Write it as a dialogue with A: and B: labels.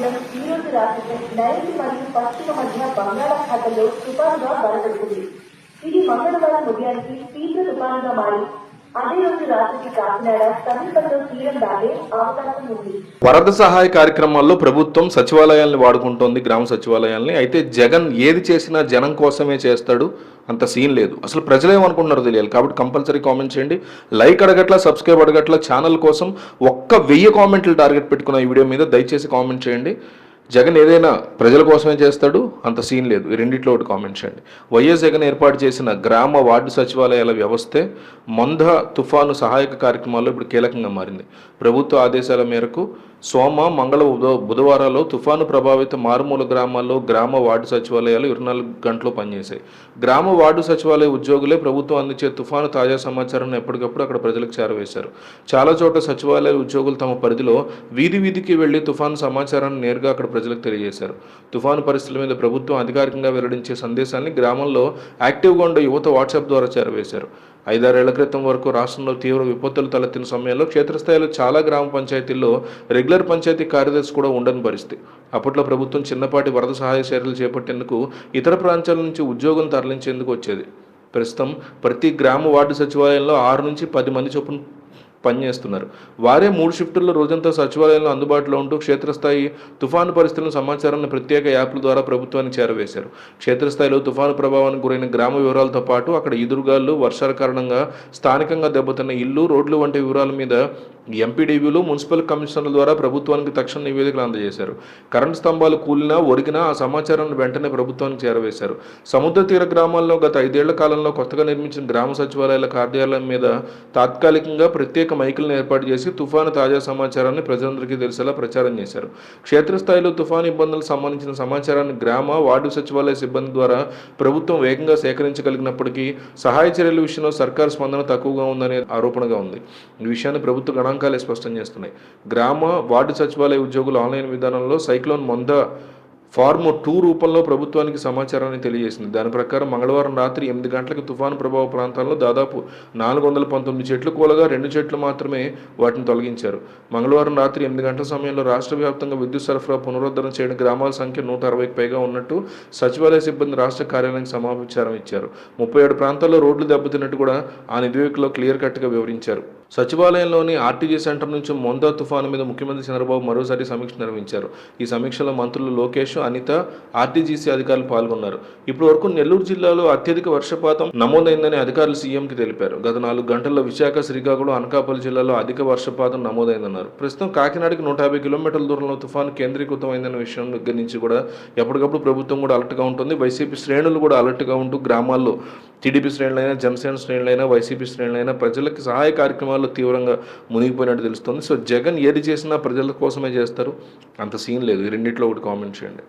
A: మండలం ఈ రోజు రాత్రి నైరుతి మరియు పశ్చిమ మధ్య బంగాళాఖాతంలో తుఫానుగా బలపడుతుంది ఇది మంగళవారం ఉదయానికి తీవ్ర తుఫానుగా మారి
B: వరద సహాయ కార్యక్రమాల్లో ప్రభుత్వం సచివాలయాల్ని వాడుకుంటోంది గ్రామ సచివాలయాల్ని. అయితే జగన్ ఏది చేసినా జనం కోసమే చేస్తాడు అంత సీన్ లేదు. అసలు ప్రజలు ఏమనుకుంటున్నారో తెలియాలి. కాబట్టి కంపల్సరీ కామెంట్ చేయండి. లైక్ అడగట్ల సబ్స్క్రైబ్ అడగట్ల ఛానల్ కోసం ఒక్క వెయ్యి కామెంట్లు టార్గెట్ పెట్టుకున్న ఈ వీడియో మీద దయచేసి కామెంట్ చేయండి. జగన్ ఏదైనా ప్రజల కోసమే చేస్తాడు అంత సీన్ లేదు. ఈ రెండిట్లో ఒకటి కామెంట్ చేయండి. వైఎస్ జగన్ ఏర్పాటు చేసిన గ్రామ వార్డు సచివాలయాల వ్యవస్థే మంద తుఫాను సహాయక కార్యక్రమాల్లో ఇప్పుడు కీలకంగా మారింది. ప్రభుత్వ ఆదేశాల మేరకు సోమ మంగళ బుధవారాల్లో తుఫాను ప్రభావిత మారుమూల గ్రామాల్లో గ్రామ వార్డు సచివాలయాలు ఇరవై నాలుగు గంటలు పనిచేశాయి. గ్రామ వార్డు సచివాలయ ఉద్యోగులే ప్రభుత్వం అందించే తుఫాను తాజా సమాచారాన్ని ఎప్పటికప్పుడు అక్కడ ప్రజలకు చేరవేశారు. చాలా చోట్ల సచివాలయ ఉద్యోగులు తమ పరిధిలో వీధి వీధికి వెళ్ళి తుఫాను సమాచారాన్ని నేరుగా అక్కడ ప్రజలకు తెలియజేశారు. తుఫాను పరిస్థితుల మీద ప్రభుత్వం అధికారికంగా వెల్లడించే సందేశాన్ని గ్రామంలో యాక్టివ్గా ఉండే యువత వాట్సాప్ ద్వారా చేరవేశారు. ఐదారేళ్ళ క్రితం వరకు రాష్ట్రంలో తీవ్ర విపత్తులు తలెత్తిన సమయంలో క్షేత్రస్థాయిలో చాలా గ్రామ పంచాయతీల్లో రెగ్యులర్ పంచాయతీ కార్యదర్శి కూడా ఉండని పరిస్థితి. అప్పట్లో ప్రభుత్వం చిన్నపాటి వరద సహాయ చర్యలు చేపట్టేందుకు ఇతర ప్రాంతాల నుంచి ఉద్యోగం తరలించేందుకు వచ్చేది. ప్రస్తుతం ప్రతి గ్రామ వార్డు సచివాలయంలో ఆరు నుంచి పది మంది చొప్పున పనిచేస్తున్నారు. వారే మూడు షిఫ్టుల్లో రోజంతా సచివాలయంలో అందుబాటులో ఉంటూ క్షేత్రస్థాయి తుఫాను పరిస్థితుల సమాచారాన్ని ప్రత్యేక యాప్ల ద్వారా ప్రభుత్వానికి చేరవేశారు. క్షేత్రస్థాయిలో తుఫాను ప్రభావానికి గురైన గ్రామ వివరాలతో పాటు అక్కడ ఎదురుగాళ్ళు వర్షాల కారణంగా స్థానికంగా దెబ్బతిన్న ఇల్లు రోడ్లు వంటి వివరాల మీద ఎంపీడీవీలు మున్సిపల్ కమిషనర్ల ద్వారా ప్రభుత్వానికి తక్షణ నివేదికలు అందజేశారు. కరెంటు స్తంభాలు కూలినా ఒరిగినా ఆ సమాచారాన్ని వెంటనే ప్రభుత్వానికి చేరవేశారు. సముద్ర తీర గ్రామాల్లో గత ఐదేళ్ళ కాలంలో కొత్తగా నిర్మించిన గ్రామ సచివాలయాల కార్యాలయం మీద తాత్కాలికంగా ప్రత్యేక మైకులను ఏర్పాటు చేసి తుఫాను తాజా సమాచారాన్ని ప్రజలందరికీ తెలిసేలా ప్రచారం చేశారు. క్షేత్రస్థాయిలో తుఫాను ఇబ్బందులకు సంబంధించిన సమాచారాన్ని గ్రామ వార్డు సచివాలయ సిబ్బంది ద్వారా ప్రభుత్వం వేగంగా సేకరించగలిగినప్పటికీ సహాయ చర్యల విషయంలో సర్కారు స్పందన తక్కువగా ఉందనే ఆరోపణగా ఉంది. ఈ విషయాన్ని ప్రభుత్వ గణాంక గణాంకాలే స్పష్టం చేస్తున్నాయి. గ్రామ వార్డు సచివాలయ ఉద్యోగుల ఆన్లైన్ విధానంలో సైక్లోన్ మొంద ఫార్మ్ టూ రూపంలో ప్రభుత్వానికి సమాచారాన్ని తెలియజేసింది. దాని ప్రకారం మంగళవారం రాత్రి ఎనిమిది గంటలకు తుఫాను ప్రభావ ప్రాంతాల్లో దాదాపు నాలుగు వందల పంతొమ్మిది చెట్లు కూలగా రెండు చెట్లు మాత్రమే వాటిని తొలగించారు. మంగళవారం రాత్రి ఎనిమిది గంటల సమయంలో రాష్ట్ర వ్యాప్తంగా విద్యుత్ సరఫరా పునరుద్ధరణ చేయడం గ్రామాల సంఖ్య నూట అరవైకి పైగా ఉన్నట్టు సచివాలయ సిబ్బంది రాష్ట్ర కార్యాలయానికి సమాచారం ఇచ్చారు. ముప్పై ఏడు ప్రాంతాల్లో రోడ్లు దెబ్బతిన్నట్టు కూడా ఆ నివేదికలో క్లియర్ కట్గా వివరించారు. సచివాలయంలోని ఆర్టీజీ సెంటర్ నుంచి మొందా తుఫాను మీద ముఖ్యమంత్రి చంద్రబాబు మరోసారి సమీక్ష నిర్వహించారు. ఈ సమీక్షలో మంత్రులు లోకేష్ అనిత ఆర్టీజీసీ అధికారులు పాల్గొన్నారు. ఇప్పటి వరకు నెల్లూరు జిల్లాలో అత్యధిక వర్షపాతం నమోదైందని అధికారులు సీఎంకి తెలిపారు. గత నాలుగు గంటల్లో విశాఖ శ్రీకాకుళం అనకాపల్లి జిల్లాలో అధిక వర్షపాతం నమోదైందన్నారు. ప్రస్తుతం కాకినాడకి నూట యాభై కిలోమీటర్ల దూరంలో తుఫాను కేంద్రీకృతమైందన్న విషయం దగ్గర నుంచి కూడా ఎప్పటికప్పుడు ప్రభుత్వం కూడా అలర్ట్గా ఉంటుంది. వైసీపీ శ్రేణులు కూడా అలర్ట్గా ఉంటూ గ్రామాల్లో టీడీపీ శ్రేణులైనా జనసేన శ్రేణులైనా వైసీపీ శ్రేణులైనా ప్రజలకు సహాయ కార్యక్రమాల్లో తీవ్రంగా మునిగిపోయినట్టు తెలుస్తుంది. సో జగన్ ఏది చేసినా ప్రజల కోసమే చేస్తారు. అంత సీన్ లేదు. ఈ రెండిట్లో ఒకటి కామెంట్ చేయండి.